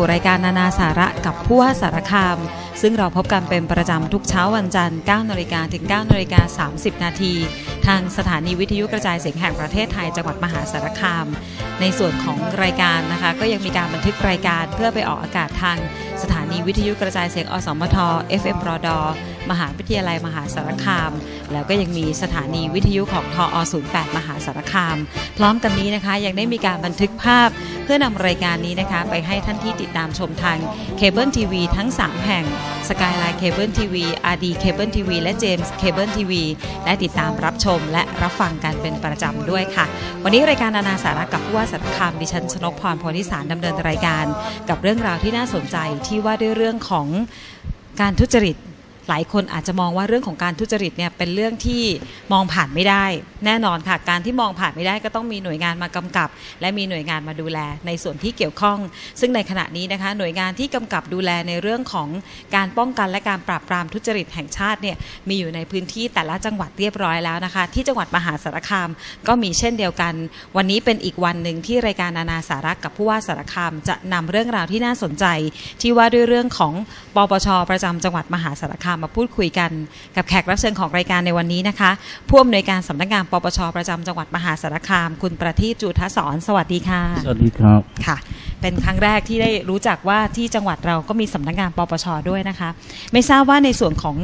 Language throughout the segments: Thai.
สู่รายการนานาสาระกับผู้ว่าสารคาม ซึ่งเราพบกันเป็นประจำทุกเช้าวันจันทร์9นาฬิกาถึง9นาฬิกา30 นาทีทางสถานีวิทยุกระจายเสียงแห่งประเทศไทยจังหวัดมหาสารคาม ในส่วนของรายการนะคะ ก็ยังมีการบันทึกรายการเพื่อไปออกอากาศทางสถานีวิทยุกระจายเสียงอสมท FM รอดอมหาวิทยาลัยมหาสารคาม แล้วก็ยังมีสถานีวิทยุของทอ08มหาสารคาม พร้อมกันนี้นะคะยังได้มีการบันทึกภาพ พื่อนำรายการนี้นะคะไปให้ท่านที่ติดตามชมทางเคเบิลทีวีทั้ง 3 แห่ง Skyline Cable TV RD Cable TV และ James Cable TV ได้ติดตามรับชมและรับฟังกันเป็นประจำด้วยค่ะ วันนี้รายการนานาสาระกับผู้ว่าสารคามดิฉันชนกพรโพธิสารดำเนินรายการ กับเรื่องราวที่น่าสนใจที่ว่าด้วยเรื่องของการทุจริต หลายคนอาจจะมองว่าเรื่องของการทุจริตเนี่ยเป็นเรื่องที่มองผ่านไม่ได้ แน่นอนค่ะการที่มองผ่านไม่ได้ก็ต้องมีหน่วยงานมากำกับ และมีหน่วยงานมาดูแลในส่วนที่เกี่ยวข้อง ซึ่งในขณะนี้นะคะ หน่วยงานที่กำกับดูแลในเรื่องของการป้องกันและการปราบปรามทุจริตแห่งชาติเนี่ยมีอยู่ในพื้นที่แต่ละจังหวัดเรียบร้อยแล้วนะคะ ที่จังหวัดมหาสารคาม ก็มีเช่นเดียวกัน วันนี้เป็นอีกวันหนึ่งที่รายการนานาสาระกับผู้ว่าสารคาม จะนำเรื่องราวที่น่าสนใจ ที่ว่าด้วยเรื่องของปปชประจำจังหวัดมหาสารคามมาพูดคุยกันกับแขกรับเชิญของรายการในวันนี้นะคะผู้อำนวยการสำนักงานปปชประจำจังหวัดมหาสารคาม คุณประทีปจูทศรสวัสดีค่ะ สวัสดีครับค่ะ เป็นครั้งแรกที่ได้รู้จักว่าที่จังหวัดเราก็มีสำนักงานปปชด้วยนะคะ ไม่ทราบว่าในส่วนของ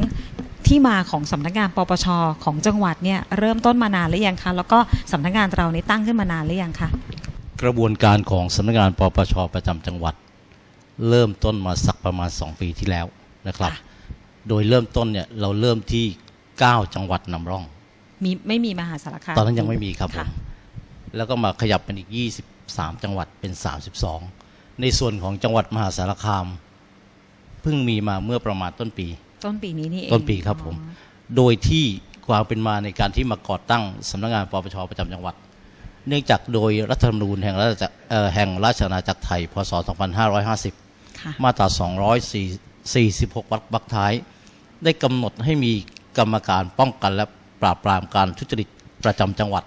ที่มาของสำนักงานปปชของจังหวัดเนี่ยเริ่มต้นมานานหรือยังคะแล้วก็สำนักงานเรานี้ตั้งขึ้นมานานหรือยังคะกระบวนการของสำนักงานปปชประจำจังหวัด เริ่มต้นมาสักประมาณ 2 ปีที่แล้วนะครับ โดยเริ่มต้นเนี่ยเราเริ่มที่9จังหวัดนำร่อง มีไม่มีมหาสารคามตอนนั้นยังไม่มีครับผค่ะมแล้วก็มาขยับเป็นอีก23จังหวัดเป็น32ในส่วนของจังหวัดมหาสารคามเพิ่งมีมาเมื่อประมาณต้นปี ต้นปีนี้นี่เองต้นปีครับผมอ๋อโดยที่ความเป็นมาในการที่มาก่อตั้งสำนักงานปปชประจำจังหวัด เนื่องจากโดยรัฐธรรมนูญแห่งราชจักรเอ่อแห่งราชอาณาจักรไทยพศ 2550ค่ะมาตรา 246วรรคบักท้าย ได้กำหนดให้มีกรรมการป้องกันและปราบปรามการทุจริตประจำจังหวัด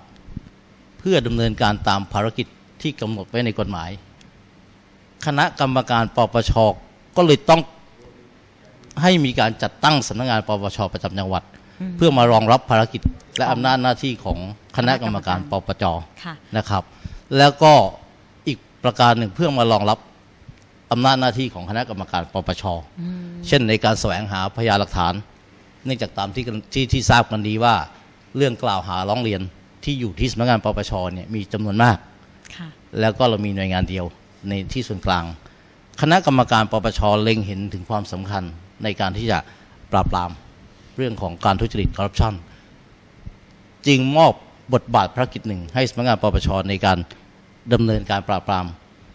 เพื่อดำเนินการตามภารกิจที่กำหนดไว้ในกฎหมาย คณะกรรมการปปชก็เลยต้องให้มีการจัดตั้งสำนักงานปปชประจำจังหวัด เพื่อมารองรับภารกิจและอำนาจหน้าที่ของคณะกรรมการปปจค่ะนะครับ แล้วก็อีกประการหนึ่งเพื่อมารองรับ อำนาจหน้าที่ของคณะกรรมการปปชเช่นในการแสวงหาพยานหลักฐาน เนื่องจากตามที่ที่ที่ทราบกันดีว่า เรื่องกล่าวหาร้องเรียนที่อยู่ที่สำนักงานปปชเนี่ยมีจำนวนมากค่ะแล้วก็เรามีหน่วยงานเดียวในที่ส่วนกลาง คณะกรรมการปปชเล็งเห็นถึงความสำคัญในการที่จะปราบปรามเรื่องของการทุจริตคอร์รัปชันจึงมอบบทบาทภารกิจหนึ่งให้สำนักงานปปชในการดำเนินการปราบปราม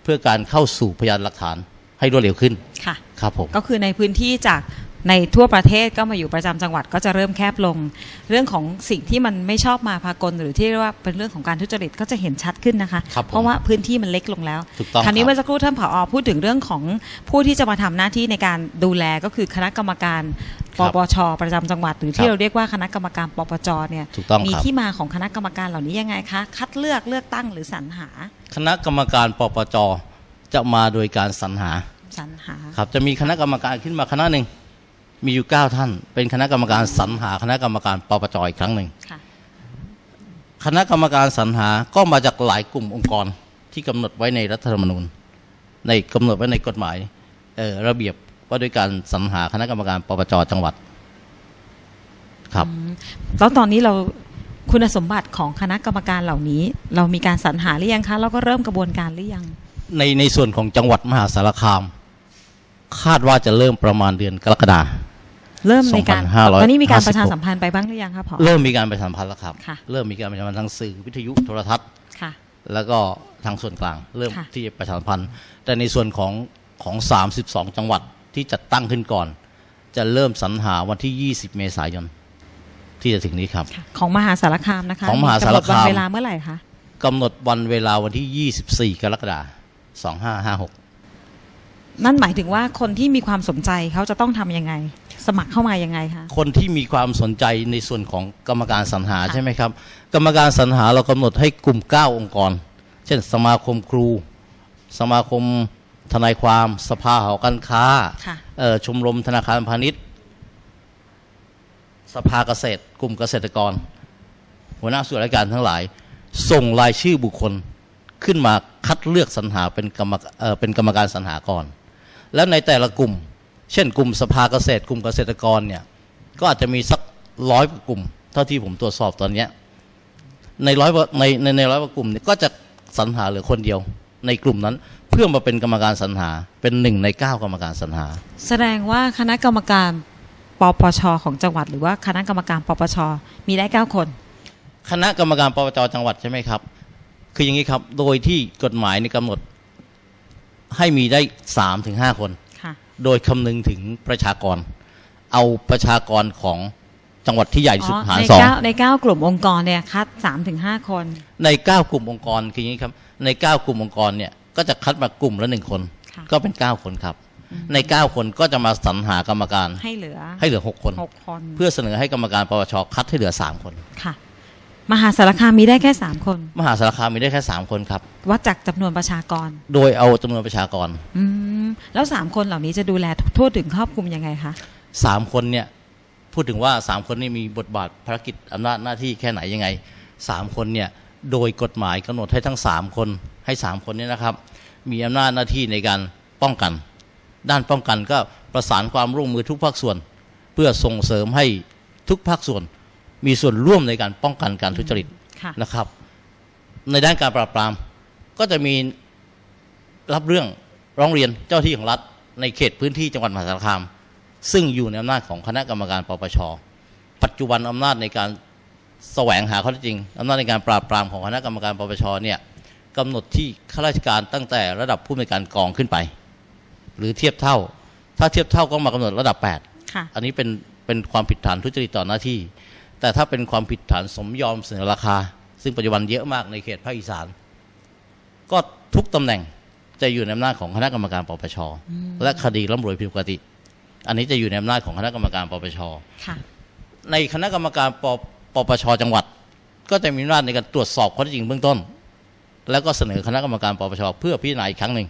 เพื่อการเข้าสู่พยานหลักฐานให้รวดเร็วขึ้นค่ะครับผมก็คือในพื้นที่จากในทั่วประเทศก็มาอยู่ประจำจังหวัดก็จะเริ่มแคบลง เรื่องของสิ่งที่มันไม่ชอบมาพากลหรือที่เรียกว่าเป็นเรื่องของการทุจริตก็จะเห็นชัดขึ้นนะคะครับผมเพราะว่าพื้นที่มันเล็กลงแล้วถูกต้องคราวนี้ครับเมื่อสักครู่ท่านผอพูดถึงเรื่องของผู้ที่จะมาทำหน้าที่ในการดูแลก็คือคณะกรรมการ ปปชประจำจังหวัดหรือที่เราเรียกว่าคณะกรรมการปปจเนี่ยถูกต้องมีครับที่มาของคณะกรรมการเหล่านี้ยังไงคะ คัดเลือกเลือกตั้งหรือสรรหา คณะกรรมการปปจจะมาโดยการสรรหาสรรหาครับจะมีคณะกรรมการขึ้นมาคณะหนึ่งมีอยู่เก้าท่าน เป็นคณะกรรมการสรรหา คณะกรรมการปปจอีกครั้งหนึ่งค่ะคณะกรรมการสรรหาก็มาจากหลายกลุ่มองค์กรที่กำหนดไว้ในรัฐธรรมนูญ ในกำหนดไว้ในกฎหมายเอ่อระเบียบ ว่าด้วยการสรรหาคณะกรรมการปปจจังหวัด ครับแล้วตอนนี้เราคุณสมบัติของคณะกรรมการเหล่านี้ เรามีการสรรหาหรือยังคะแล้วก็เริ่มกระบวนการหรือยัง ในในส่วนของจังหวัดมหาสารคาม คาดว่าจะเริ่มประมาณเดือนกรกฎาเริ่มในการ2556ตอนนี้มีการประชาสัมพันธ์ไปบ้างหรือยังคะผอเริ่มมีการประชาสัมพันธ์แล้วครับค่ะเริ่มมีการประชาสัมพันธ์ทางสื่อวิทยุโทรทัศน์ค่ะแล้วก็ทางส่วนกลาง เริ่มค่ะที่จะประชาสัมพันธ์ แต่ในส่วนของของ 32 จังหวัด ที่จัดตั้งขึ้นก่อน จะเริ่มสรรหาวันที่ 20 เมษายน ที่จะถึงนี้ครับค่ะของมหาสารคามนะคะของมหาสารคามกำหนดวันเวลาเมื่อไหร่คะกำหนดวันเวลาวันที่ 24 กรกฎาคม2556นั่นหมายถึงว่าคนที่มีความสนใจเขาจะต้องทำยังไง สมัครเข้ามายังไงคะคนที่มีความสนใจในส่วนของกรรมการสรรหาค่ะใช่ไหมครับ กรรมการสรรหาเรากำหนดให้กลุ่ม 9 องค์กร เช่น สมาคมครู สมาคม ทนายความสภาหอการค้าค่ะเอ่อชมรมธนาคารพาณิชย์ สภาเกษตร กลุ่มเกษตรกร หัวหน้าส่วนราชการทั้งหลาย ส่งรายชื่อบุคคลขึ้นมาคัดเลือกสรรหาเป็นกรรมเอ่อเป็นกรรมการสรรหาก่อน แล้วในแต่ละกลุ่ม เช่น กลุ่มสภาเกษตร กลุ่มเกษตรกรเนี่ยก็อาจจะมีสักร้อยกว่ากลุ่ม เท่าที่ผมตรวจสอบตอนเนี้ยในร้อยกว่าในในในร้อยกว่ากลุ่มเนี่ยก็จะสรรหาเหลือคนเดียวในกลุ่มนั้น เพื่อมาเป็นกรรมการสรรหาเป็นหนึ่งในเก้ากรรมการสรรหา แสดงว่าคณะกรรมการปปชของจังหวัด หรือว่าคณะกรรมการปปชมีได้เก้าคน คณะกรรมการปปจจังหวัดใช่ไหมครับ คืออย่างนี้ครับโดยที่กฎหมายในกำหนดให้มีได้สามถึงห้าคนค่ะโดยคำนึงถึงประชากร เอาประชากรของจังหวัดที่ใหญ่ที่สุดหารในสองเก้าในเก้ากลุ่มองค์กรเนี่ยคัดสามถึงห้าคน ในเก้ากลุ่มองค์กรคืออย่างนี้ครับ ในเก้ากลุ่มองค์กรเนี่ย ก็จะคัดมากลุ่มละหนึ่งคนค่ะก็เป็นเก้าคนครับ ในเก้าคนก็จะมาสรรหากรรมการให้เหลือให้เหลือหกคนหกคน เพื่อเสนอให้กรรมการปปชคัดให้เหลือสามคนค่ะมหาสารคามมีได้แค่สามคน มหาสารคามมีได้แค่สามคนครับ วัดจากจำนวนประชากร โดยเอาจำนวนประชากร อืมแล้วสามคนเหล่านี้จะดูแลทั่วถึงครอบคลุมยังไงคะสามคนเนี่ย พูดถึงว่าสามคนนี่มีบทบาทภารกิจอำนาจหน้าที่แค่ไหนยังไงสามคนเนี่ย โดยกฎหมายกำหนดให้ทั้งสามคนให้สามคนเนี่ยนะครับ มีอำนาจหน้าที่ในการป้องกัน ด้านป้องกันก็ประสานความร่วมมือทุกภาคส่วน เพื่อส่งเสริมให้ทุกภาคส่วน มีส่วนร่วมในการป้องกันการทุจริตค่ะนะครับ ในด้านการปราบปรามก็จะมีรับเรื่องร้องเรียนเจ้าที่ของรัฐ ในเขตพื้นที่จังหวัดมหาสารคาม ซึ่งอยู่ในอำนาจของคณะกรรมการปปชปัจจุบันอำนาจในการ แสวงหาข้อเท็จจริงอำนาจในการปราบปรามของคณะกรรมการปปชเนี่ยกำหนดที่ข้าราชการตั้งแต่ระดับผู้อำนวยการกองขึ้นไป หรือเทียบเท่า ถ้าเทียบเท่าก็มากำหนดระดับ8ค่ะอันนี้เป็นเป็นความผิดฐานทุจริตต่อหน้าที่ แต่ถ้าเป็นความผิดฐานสมยอมเสนอราคา ซึ่งปัจจุบันเยอะมากในเขตภาคอีสาน ก็ทุกตำแหน่งจะอยู่ในอำนาจของคณะกรรมการปปช และคดีร่ำรวยผิดปกติ อันนี้จะอยู่ในอำนาจของคณะกรรมการปปชค่ะในคณะกรรมการป ปปชจังหวัด ก็จะมีอำนาจในการตรวจสอบข้อเท็จจริงเบื้องต้น แล้วก็เสนอคณะกรรมการปปชเพื่อพิจารณาอีกครั้งหนึ่ง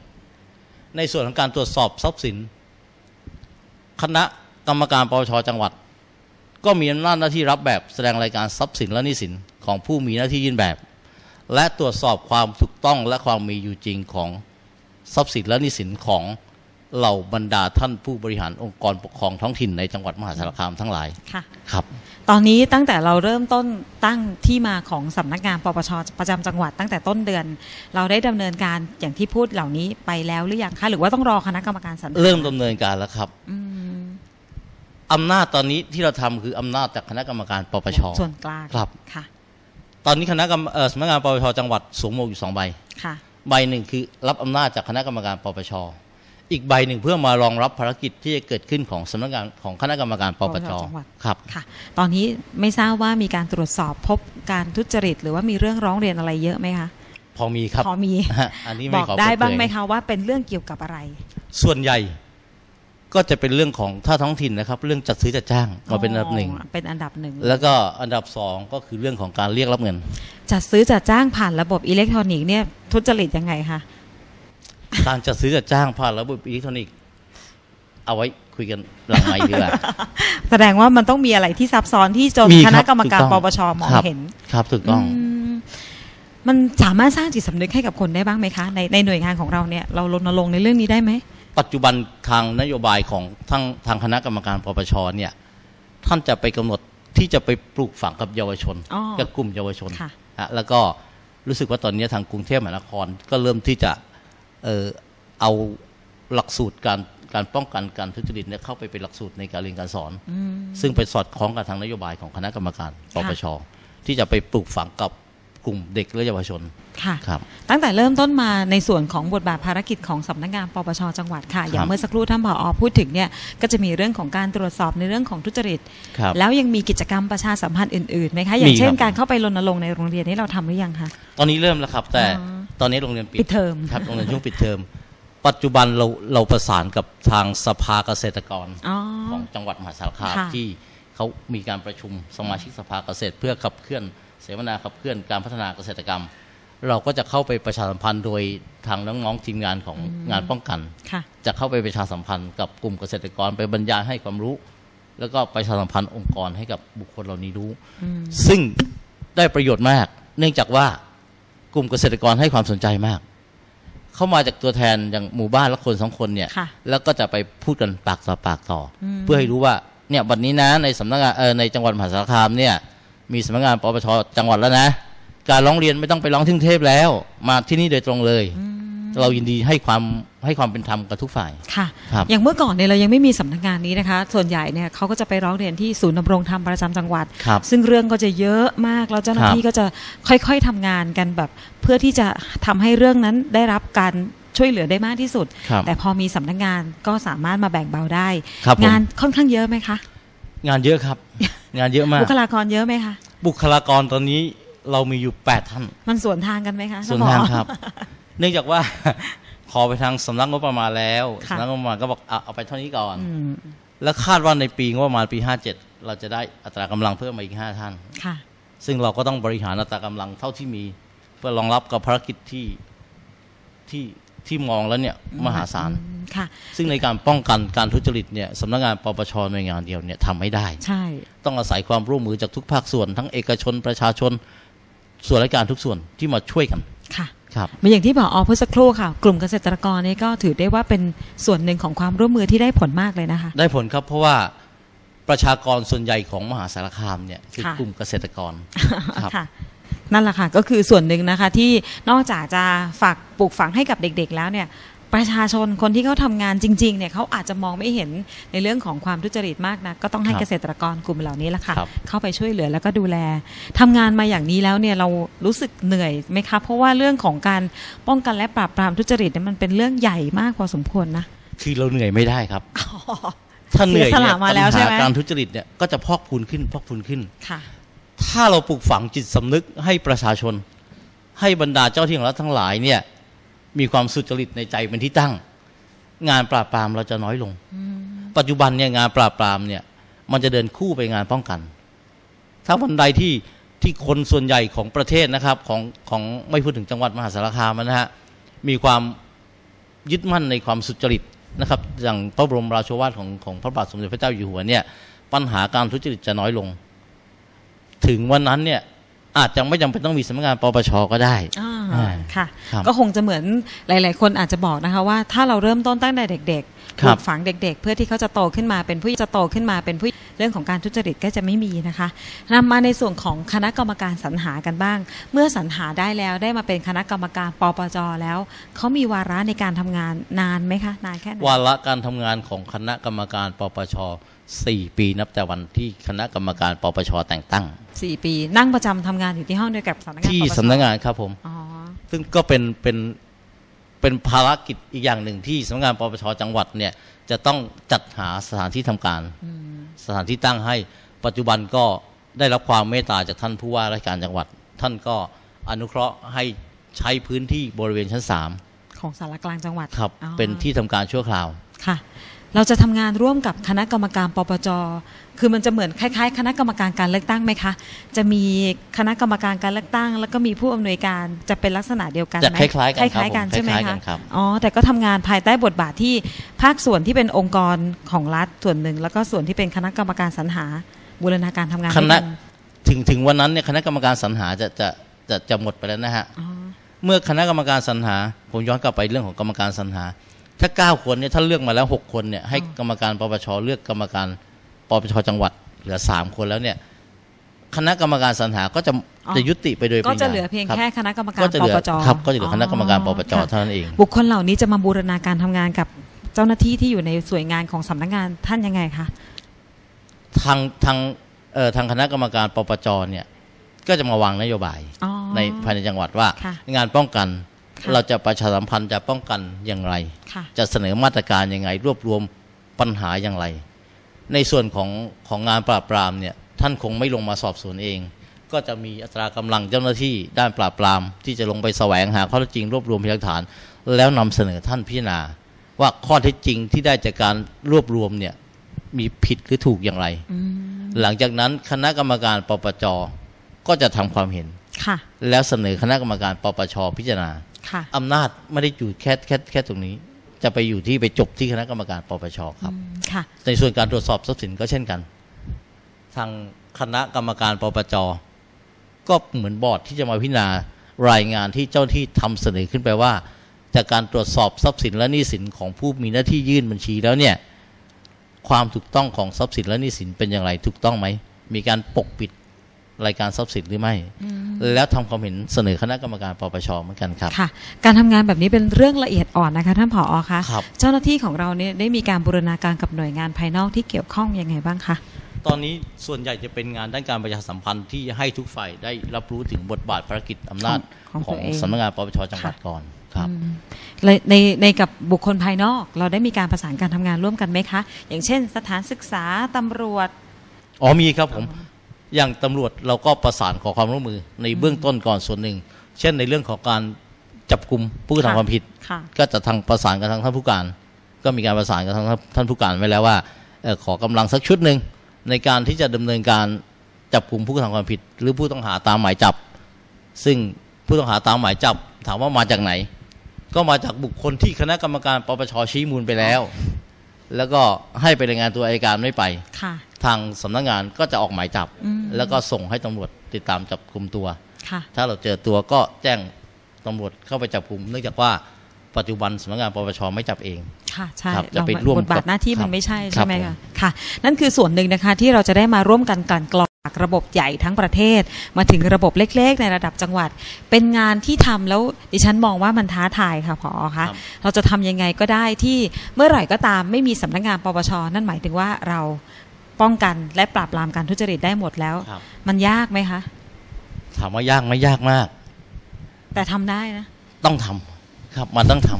ในส่วนของการตรวจสอบทรัพย์สิน คณะกรรมการปปชจังหวัด ก็มีอำนาจหน้าที่รับแบบแสดงรายการทรัพย์สินและหนี้สินของผู้มีหน้าที่ยื่นแบบ และตรวจสอบความถูกต้องและความมีอยู่จริงของทรัพย์สินและหนี้สินของเหล่าบรรดาท่านผู้บริหารองค์กรปกครองท้องถิ่นในจังหวัดมหาสารคามทั้งหลาย ค่ะ ครับ ตอนนี้ตั้งแต่เราเริ่มต้นตั้งที่มาของสำนักงานปปชประจำจังหวัดตั้งแต่ต้นเดือน เราได้ดำเนินการอย่างที่พูดเหล่านี้ไปแล้วหรือยังคะหรือว่าต้องรอคณะกรรมการสรรหาเริ่มดำเนินการแล้วครับอืมอำนาจตอนนี้ที่เราทำคืออำนาจจากคณะกรรมการปปชส่วนกลางครับ ค่ะตอนนี้คณะกรรมเอ่อสำนักงานปปชจังหวัดสวมหมวกอยู่สองใบค่ะ ใบหนึ่งคือรับอำนาจจากคณะกรรมการปปช อีกใบหนึ่งเพื่อมารองรับภารกิจที่จะเกิดขึ้นของสำนักงานของคณะกรรมการปปชจังหวัดครับค่ะตอนนี้ไม่ทราบว่ามีการตรวจสอบพบการทุจริต หรือว่ามีเรื่องร้องเรียนอะไรเยอะไหมคะพอมีครับพอมีฮะอันนี้บไม่อกขอได้เปิเผยบ้างไหมคะว่าเป็นเรื่องเกี่ยวกับอะไร ส่วนใหญ่ก็จะเป็นเรื่องของถ้าท้องถิ่นนะครับ เรื่องจัดซื้อจัดจ้างมาเป็นอันดับหนึ่งอ๋อเป็นอันดับหนึ่งแล้วก็อันดับสองก็คือเรื่องของการเรียกรับเงิน จัดซื้อจัดจ้างผ่านระบบอิเล็กทรอนิกส์เนี่ยทุจริตยังไงคะ การจัดซื้อจัดจ้างผ่านระบบอิเล็กทรอนิกส์เอาไว้คุยกันหลังไมค์ดีกว่าแสดงว่ามันต้องมีอะไรที่ซับซ้อนที่จนมีคครับณะกรรมการถูกปต้องปชมองครับเห็น ครับถูกต้องมมันสามารถสร้างจิตสำนึกให้กับคนได้บ้างไหมคะ ในในหน่วยงานของเราเนี่ยเรารณรงค์ในเรื่องนี้ได้ไหม ปัจจุบันทางนโยบายของทางทางคณะกรรมการปปชเนี่ย ท่านจะไปกำหนดที่จะไปปลูกฝังกับเยาวชนอ๋อกับกลุ่มเยาวชนค่ะฮะแล้วก็รู้สึกว่าตอนนี้ทางกรุงเทพมหานครก็เริ่มที่จะ เออเอาหลักสูตรการการป้องกันการทุจริตเนี่ยเข้าไปเป็นหลักสูตรในการเรียนการสอนอืมซึ่งไปสอดคล้องกับทางนโยบายของคณะกรรมการปปชที่จะไปปลูกฝังกับกลุ่มเด็กและเยาวชนค่ะครับตั้งแต่เริ่มต้นมาในส่วนของบทบาทภารกิจของสำนักงานปปชจังหวัดค่ะ อย่างเมื่อสักครู่ท่านผอพูดถึงเนี่ยก็จะมีเรื่องของการตรวจสอบในเรื่องของทุจริตครับแล้วยังมีกิจกรรมประชาสัมพันธ์อื่นๆไหมคะอย่างเช่นมีครับการเข้าไปรณรงค์ในโรงเรียนนี่เราทำหรือยังคะตอนนี้เริ่มแล้วครับแต่อ๋อ ตอนนี้โรงเรียนปิดปิดเทอมครับโรงเรียนช่วงปิดเทอมปัจจุบันเราเราประสานกับทางสภาเกษตรกรอ๋อของจังหวัดมหาสารคามค่ะที่เขามีการประชุมสมาชิกสภาเกษตร เพื่อขับเคลื่อนเสวนาขับเคลื่อนการพัฒนาเกษตรกรรม เราก็จะเข้าไปประชาสัมพันธ์โดยทางน้องๆทีมงานของงานป้องกันค่ะจะเข้าไปประชาสัมพันธ์กับกลุ่มเกษตรกรไปบรรยายให้ความรู้ แล้วก็ประชาสัมพันธ์องค์กรให้กับบุคคลเหล่านี้รู้ ซึ่งได้ประโยชน์มาก เนื่องจากว่า กลุ่มเกษตรกรให้ความสนใจมาก เข้ามาจากตัวแทนอย่างหมู่บ้านละคนสองคนเนี่ยค่ะแล้วก็จะไปพูดกันปากต่อปากต่ออเพื่อให้รู้ว่าเนี่ยวันนี้นะในสำนักงานเออในจังหวัดมหาสารคามเนี่ยมีสำนักงานปปชจังหวัดแล้วนะ การร้องเรียนไม่ต้องไปร้องที่กรุงเทพแล้ว มาที่นี่โดยตรงเลย เรายินดีให้ความ ให้ความเป็นธรรมกับทุกฝ่ายค่ะครับอย่างเมื่อก่อนเนี่ยเรายังไม่มีสำนักงานนี้นะคะ ส่วนใหญ่เนี่ยเขาก็จะไปร้องเรียนที่ศูนย์ดำรงธรรมประจำจังหวัดครับซึ่งเรื่องก็จะเยอะมากแล้วเจ้าหน้าครับที่ก็จะค่อยๆทำงานกันแบบ เพื่อที่จะทำให้เรื่องนั้นได้รับการช่วยเหลือได้มากที่สุดครับแต่พอมีสำนักงานก็สามารถมาแบ่งเบาได้ครับผมงานค่อนข้างเยอะไหมคะ งานเยอะครับ งานเยอะมาก บุคลากรเยอะไหมคะ บุคลากรตอนนี้เรามีอยู่ 8 ท่าน มันสวนทางกันไหมคะส่วนท่หมอทางครับ เนื่องจากว่า ขอไปทางสำนักงบประมาณแล้วค่ะ สำนักงบประมาณก็บอกเอาเอาไปเท่านี้ก่อน อืมแล้วคาดว่าในปีงบประมาณปี 57 เราจะได้อัตรากำลังเพิ่มมาอีก 5 ท่าน ค่ะ ซึ่งเราก็ต้องบริหารอัตรากำลังเท่าที่มี เพื่อรองรับกับภารกิจที่ที่ที่มองแล้วเนี่ยมหาศาลอืมค่ะ ซึ่งในการป้องกันการทุจริตเนี่ยสำนักงานปปชหน่วยงานเดียวเนี่ยทำไม่ได้ ใช่ ต้องอาศัยความร่วมมือจากทุกภาคส่วน ทั้งเอกชนประชาชนส่วนราชการทุกส่วนที่มาช่วยกัน ค่ะครับเห มือนอย่างที่บอกอเพื่อสักครู่ค่ะ กลุ่มเกษตรกรเนี่ยก็ถือได้ว่าเป็นส่วนหนึ่งของความร่วมมือที่ได้ผลมากเลยนะคะ ได้ผลครับเพราะว่าประชากรส่วนใหญ่ของมหาสารคามเนี่ยคือค่ะกลุ่มเกษตรกรครับค่ะนั่นแหละค่ะก็คือส่วนหนึ่งนะคะที่นอกจากจะฝากปลูกฝังให้กับเด็ก ๆ แล้วเนี่ย ประชาชนคนที่เขาทำงานจริงๆเนี่ยเขาอาจจะมองไม่เห็นในเรื่องของความทุจริตมากนะก็ต้องให้ครับเกษตรกรกลุ่มเหล่านี้แหละค่ะ ครับ เข้าไปช่วยเหลือแล้วก็ดูแลทำงานมาอย่างนี้แล้วเนี่ยเรารู้สึกเหนื่อยไหมคะเพราะว่าเรื่องของการป้องกันและปราบปรามทุจริตเนี่ยมันเป็นเรื่องใหญ่มากพอสมควรนะ คือเราเหนื่อยไม่ได้ครับ ถ้าเหนื่อยเสียสเนี่ละยมาแล้วปัญใช่หาไหม การทุจริตเนี่ยก็จะพอกพูนขึ้นพอกพูนขึ้น ค่ะ ถ้าเราปลูกฝังจิตสำนึกให้ประชาชน ให้บรรดาเจ้าที่ของรัฐทั้งหลายเนี่ย มีความสุจริตในใจเป็นที่ตั้ง งานปราบปรามเราจะน้อยลง ปัจจุบันเนี่ยงานปราบปรามเนี่ย มันจะเดินคู่ไปงานป้องกัน ถ้าวันใดที่ที่คนส่วนใหญ่ของประเทศนะครับ ของของไม่พูดถึงจังหวัดมหาสารคามนะฮะมีความยึดมั่นในความสุจริตนะครับ อย่างพระบรมราโชวาทของของพระบาทสมเด็จพระเจ้าอยู่หัวเนี่ย ปัญหาการทุจริตจะน้อยลง ถึงวันนั้นเนี่ย อาจจะไม่จำเป็นต้องมีสำนักงานปปชก็ได้อ่าอ่าค่ะครับก็คงจะเหมือนหลาย ๆ คนอาจจะบอกนะคะว่าถ้าเราเริ่มต้นตั้งแต่เด็กๆครับปลูกฝังเด็ก ๆ เพื่อที่เขาจะโตขึ้นมาเป็นผู้จะโตขึ้นมาเป็นผู้ เรื่องของการทุจริตก็จะไม่มีนะคะนำมาในส่วนของคณะกรรมการสรรหากันบ้าง เมื่อสรรหาได้แล้วได้มาเป็นคณะกรรมการปปจแล้วเขามีวาระในการทำงานนานไหมคะนานแค่ไหนวาระการทำงานของคณะกรรมการปปชสี่ปีนับแต่วันที่คณะกรรมการปปชแต่งตั้งสี่ปี นั่งประจำทำงานอยู่ที่ห้องเดียวกับสำนักงานที่ปปชสำนักงานครับผมอ๋อซึ่งก็เป็นเป็นเป็นภารกิจอีกอย่างหนึ่งที่สำนักงานปปชจังหวัดเนี่ย จะต้องจัดหาสถานที่ทำการ สถานที่ตั้งให้ปัจจุบันก็ได้รับความเมตตาจากท่านผู้ว่าราชการจังหวัด ท่านก็อนุเคราะห์ให้ใช้พื้นที่บริเวณชั้นสามของสารกลางจังหวัดครับอ๋อเป็นที่ทำการชั่วคราวค่ะ เราจะทำงานร่วมกับคณะกรรมการปปจ คือมันจะเหมือนคล้ายๆ คณะกรรมการการเลือกตั้งไหมคะ จะมีคณะกรรมการการเลือกตั้ง แล้วก็มีผู้อำนวยการจะเป็นลักษณะเดียวกันไหมจะคล้ายๆกันคล้ายๆกันครับผมใช่ไหมคล้ายๆกัคะนครับอ๋อแต่ก็ทำงานภายใต้บทบาทที่ภาคส่วนที่เป็นองค์กรของรัฐส่วนหนึ่ง แล้วก็ส่วนที่เป็นคณะกรรมการสรรหาบูรณาการทำงานคด้วยณะกันถึงถึงวันนั้นเนี่ยคณะกรรมการสรรหาจะจะจะจะหมดไปแล้วนะฮะอ๋อเมื่อคณะกรรมการสรรหา ผมย้อนกลับไปเรื่องของกรรมการสรรหา ถ้าเก้าคนเนี่ยถ้าเลือกมาแล้วหกคนเนี่ยให้กรรมการปปชเลือกกรรมการปปชจังหวัดเหลือสามคนแล้วเนี่ยคณะกรรมการสรรหาก็จะอ๋อจะยุติไปโดยปก็ริยายจะเหลือเพียงรับแค่คณะกรรมการก็จะปเหลือปจครับก็จะเหลือคณะกรรมการปปจค่ะเท่านั้นเอง บุคคลเหล่านี้จะมาบูรณาการทำงานกับเจ้าหน้าที่ที่อยู่ในส่วนงานของสำนักงานท่านยังไงคะทางทางเอ่อทางคณะกรรมการปปจเนี่ยก็จะมาวางนโยบายอ๋อในภายในจังหวัดว่าค่ะงานป้องกันค่ะ เราจะประชาสัมพันธ์จะป้องกันอย่างไรค่ะจะเสนอมาตรการยังไง รวบรวมปัญหาอย่างไร ในส่วนของของงานปราบปรามเนี่ยท่านคงไม่ลงมาสอบสวนเอง ก็จะมีอัตรากำลังเจ้าหน้าที่ด้านปราบปราม ที่จะลงไปแสวงหาข้อเท็จจริงรวบรวมพยานหลักฐาน แล้วนำเสนอท่านพิจารณา ว่าข้อเท็จจริงที่ได้จากการรวบรวมเนี่ยมีผิดหรือถูกอย่างไรอืมหลังจากนั้นคณะกรรมการปปจก็จะทำความเห็น ค่ะ แล้วเสนอคณะกรรมการปปชพิจารณาค่ะอำนาจไม่ได้อยู่แค่แค่แค่ตรงนี้ จะไปอยู่ที่ไปจบที่คณะกรรมการปปชครับอืมค่ะในส่วนการตรวจสอบทรัพย์สินก็เช่นกัน ทางคณะกรรมการปปจก็เหมือนบอร์ดที่จะมาพิจารณารายงานที่เจ้าที่ทำเสนอขึ้นไปว่า จากการตรวจสอบทรัพย์สินและหนี้สินของผู้มีหน้าที่ยื่นบัญชีแล้วเนี่ยความถูกต้องของทรัพย์สินและหนี้สินเป็นอย่างไรถูกต้องไหมมีการปกปิด รายการทรัพย์สินหรือไม่ แล้วทำความเห็นเสนอคณะกรรมการปปชเหมือนกันครับค่ะ การทำงานแบบนี้เป็นเรื่องละเอียดอ่อนนะคะท่านผอคะครับเจ้าหน้าที่ของเราเนี่ยได้มีการบูรณาการกับหน่วยงานภายนอกที่เกี่ยวข้องยังไงบ้างคะตอนนี้ส่วนใหญ่จะเป็นงานด้านการประชาสัมพันธ์ที่ให้ทุกฝ่ายได้รับรู้ถึงบทบาทภารกิจอำนาจของของตัวเองสำนักงานปปชจังหวัดก่อนครับอืมในในในกับบุคคลภายนอกเราได้มีการประสานการทำงานร่วมกันไหมคะ อย่างเช่น สถานศึกษาตำรวจอ๋อมีครับผม อย่างตำรวจเราก็ประสานขอความร่วมมือในเบื้องต้นก่อนส่วนหนึ่ง เช่นในเรื่องของการจับกลุ่มผู้กระทำความผิดค่ะก็จะทางประสานกับทางท่านผู้การ ก็มีการประสานกับทางท่านผู้การไว้แล้วว่าเอ่อขอกำลังสักชุดหนึ่งในการที่จะดำเนินการจับกลุ่มผู้กระทำความผิด หรือผู้ต้องหาตามหมายจับ ซึ่งผู้ต้องหาตามหมายจับ ถามว่ามาจากไหน ก็มาจากบุคคลที่คณะกรรมการปปชชี้มูลไปแล้ว แล้วก็ให้ไปรายงานตัวอัยการไม่ไปค่ะ ทางสำนักงานก็จะออกหมายจับอืมแล้วก็ส่งให้ตำรวจติดตามจับกลุ่มตัวค่ะถ้าเราเจอตัวก็แจ้งตำรวจเข้าไปจับกลุ่มเนื่องจากว่าปัจจุบันสำนักงานปปชไม่จับเอง ค่ะ ใช่ครับจะเราไปร่วมบทบากัทบหน้าที่ครัมับนไม่ใช่ครัใช่บไหมผมคะค่ะ นั่นคือส่วนหนึ่งนะคะที่เราจะได้มาร่วมกันกลั่นกรองจากระบบใหญ่ทั้งประเทศ มาถึงระบบเล็ก ๆ ในระดับจังหวัด เป็นงานที่ทำแล้วดิฉันมองว่ามันท้าทายค่ะพอครัคะบเราจะทำยังไงก็ได้ที่เมื่อไหร่ก็ตามไม่มีสำนักงานปปชนั่นหมายถึงว่าเรา ป้องกันและปราบปรามการทุจริตได้หมดแล้วครับมันยากไหมคะ ถามว่ายากไหมยากมาก แต่ทำได้นะ ต้องทำครับมันต้องท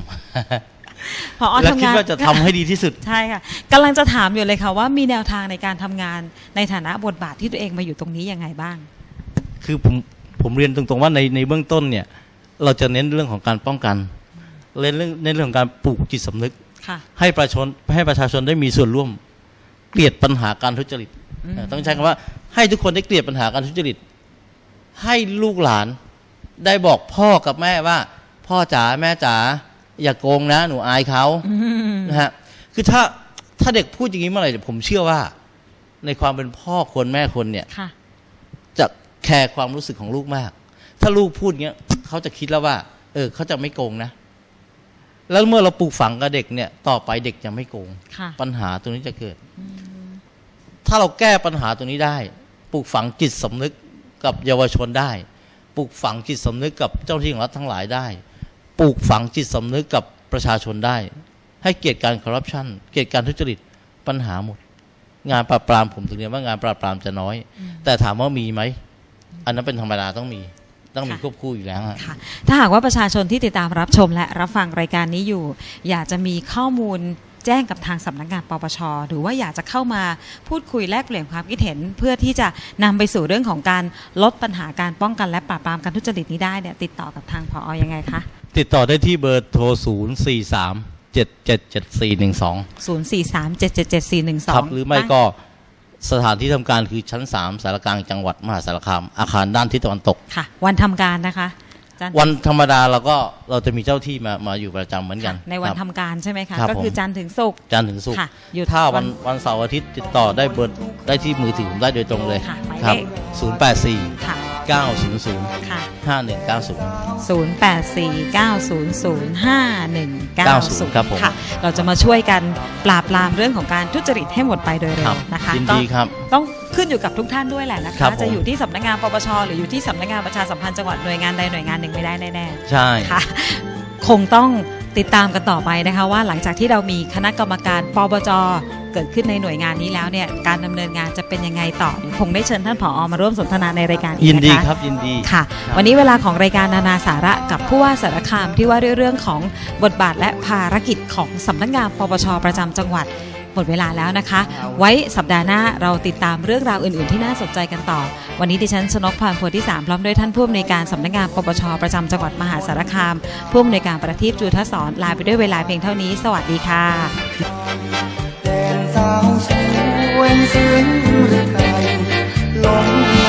ำพอและทำคิดงานว่าจะทำให้ดีที่สุดใช่ค่ะกำลังจะถามอยู่เลยค่ะว่ามีแนวทางในการทำงานในฐานะบทบาทที่ตัวเองมาอยู่ตรงนี้ยังไงบ้าง คือผมผมเรียนตรงๆว่าในในเบื้องต้นเนี่ย เราจะเน้นเรื่องของการป้องกันเน้นเรื่องเน้นเรื่องของการปลูกจิตสำนึกค่ะให้ประชาชนให้ประชาชนได้มีส่วนร่วม เกลียดปัญหาการทุจริตอืมเอ่อต้องใช้คำว่า ให้ทุกคนได้เกลียดปัญหาการทุจริต ให้ลูกหลานได้บอกพ่อกับแม่ว่า พ่อจ๋าแม่จ๋าอย่าโกงนะ หนูอายเขาอืมนะฮะคือถ้าถ้าเด็กพูดอย่างนี้เมื่อไหร่ผมเชื่อว่า ในความเป็นพ่อคนแม่คนเนี่ยค่ะจะแคร์ความรู้สึกของลูกมาก ถ้าลูกพูดเงี้ยเขาจะคิดแล้วว่า เออเขาจะไม่โกงนะ แล้วเมื่อเราปลูกฝังกับเด็กเนี่ย ต่อไปเด็กจะไม่โกงค่ะปัญหาตรงนี้จะเกิด ถ้าเราแก้ปัญหาตรงนี้ได้ ปลูกฝังจิตสำนึกกับเยาวชนได้ ปลูกฝังจิตสำนึกกับเจ้าหน้าที่ของรัฐทั้งหลายได้ ปลูกฝังจิตสำนึกกับประชาชนได้ ให้เกียรติการคอร์รัปชันเกียรติการทุจริตปัญหาหมด งานปราบปรามผมถึงเรียนว่างานปราบปรามจะน้อย แต่ถามว่ามีไหม อันนั้นเป็นธรรมดาต้องมี ต้องมีค่ะควบคู่อยู่แล้วฮะค่ะถ้าหากว่าประชาชนที่ติดตามรับชมและรับฟังรายการนี้อยู่ อยากจะมีข้อมูลแจ้งกับทางสำนักงานปปช หรือว่าอยากจะเข้ามาพูดคุยแลกเปลี่ยนความคิดเห็น เพื่อที่จะนำไปสู่เรื่องของการลดปัญหาการป้องกันและปราบปรามการทุจริตนี้ได้เนี่ยติดต่อกับทางพออยังไงคะ ติดต่อได้ที่เบอร์โทร 0 4 3 7 7 7 4 1 2 043777412 ครับหรือไม่ก็ สถานที่ทำการคือชั้นสามสารกลางจังหวัดมหาสารคาม อาคารด้านทิศตะวันตกค่ะ วันทำการนะคะวันธรรมดาเราก็เราจะมีเจ้าที่มามาอยู่ประจำเหมือนกัน ในวันทำการใช่ไหมคะ ก็คือจันทร์ถึงศุกร์จันทร์ถึงศุกร์อยู่ถ้าวันวันเสาร์อาทิตย์ติดต่อได้เบอร์ได้ที่มือถือผมได้โดยตรงเลยครับศูนย์แปดสี่ค่ะ 900 ค่ะ 5190 084 900 5190 ครับผมค่ะ เราจะมาช่วยกันปราบปรามเรื่องของการทุจริตให้หมดไปโดยเร็วนะคะยินดีครับต้องขึ้นอยู่กับทุกท่านด้วยแหละนะคะ จะอยู่ที่สำนักงานปปชหรืออยู่ที่สำนักงานประชาสัมพันธ์จังหวัดหน่วยงานใดหน่วยงานหนึ่งไม่ได้แน่ๆใช่ค่ะคงต้องติดตามกันต่อไปนะคะว่าหลังจากที่เรามีคณะกรรมการปปจ เกิดขึ้นในหน่วยงานนี้แล้วเนี่ยการดำเนินงานจะเป็นยังไงต่อเดี๋ยวคงได้เชิญท่านผอมาร่วมสนทนาในรายการอีกยินนะคะดีครับยินดีค่ะ วันนี้เวลาของรายการนานาสาระกับผู้ว่าสารคามที่ว่าด้วยเรื่องของบทบาทและภารกิจของสำนักงานปปชประจำจังหวัดหมดเวลาแล้วนะคะ ไว้สัปดาห์หน้าเราติดตามเรื่องราวอื่น ๆ ที่น่าสนใจกันต่อ วันนี้ดิฉันชนกพรโพธิสามพร้อมด้วยท่านผู้อำนวยการสำนักงานปปชประจำจังหวัดมหาสารคามผู้อำนวยการประทีปจูทศรลาไปด้วยเวลาเพียงเท่านี้ สวัสดีค่ะแดนสาวสวยซึ้งหรือไทยลง